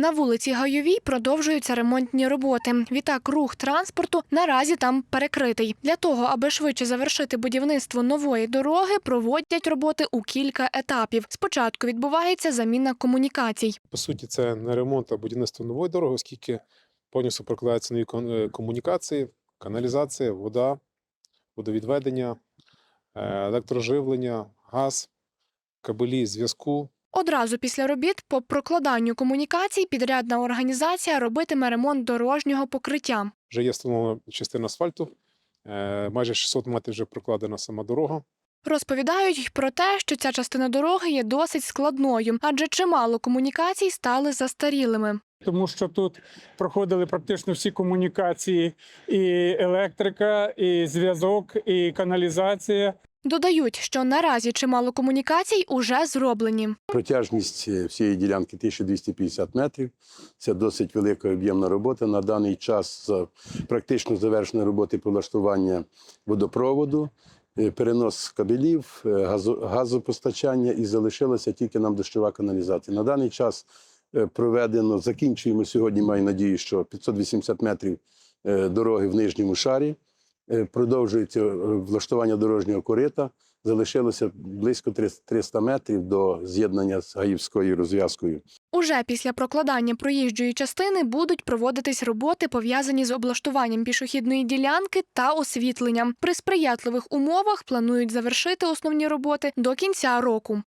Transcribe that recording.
На вулиці Гайовій продовжуються ремонтні роботи. Відтак рух транспорту наразі там перекритий. Для того, аби швидше завершити будівництво нової дороги, проводять роботи у кілька етапів. Спочатку відбувається заміна комунікацій. По суті, це не ремонт, а будівництво нової дороги, оскільки повністю прокладаються нові е, комунікації, каналізація, вода, водовідведення, е, електроживлення, газ, кабелі зв'язку. Одразу після робіт по прокладанню комунікацій підрядна організація робитиме ремонт дорожнього покриття. Вже є встановлена частина асфальту, е, майже 600 метрів вже прокладена сама дорога. Розповідають про те, що ця частина дороги є досить складною, адже чимало комунікацій стали застарілими. тому що тут проходили практично всі комунікації: і електрика, і зв'язок, і каналізація. Додають, що наразі чимало комунікацій уже зроблені. Протяжність е, всієї ділянки 1250 метрів. Це досить велика об'ємна робота. На даний час практично завершені роботи по влаштування водопроводу, е, перенос кабелів, е, газопостачання і залишилася тільки нам дощова каналізація. На даний час е, проведено, закінчуємо сьогодні, маю надію, що 580 метрів е, дороги в нижньому шарі. Е, Продовжується е, влаштування дорожнього корита. Залишилося близько 300 метрів до з'єднання з Гаївською розв'язкою. Уже після прокладання проїжджої частини будуть проводитись роботи, пов'язані з облаштуванням пішохідної ділянки та освітленням. При сприятливих умовах планують завершити основні роботи до кінця року.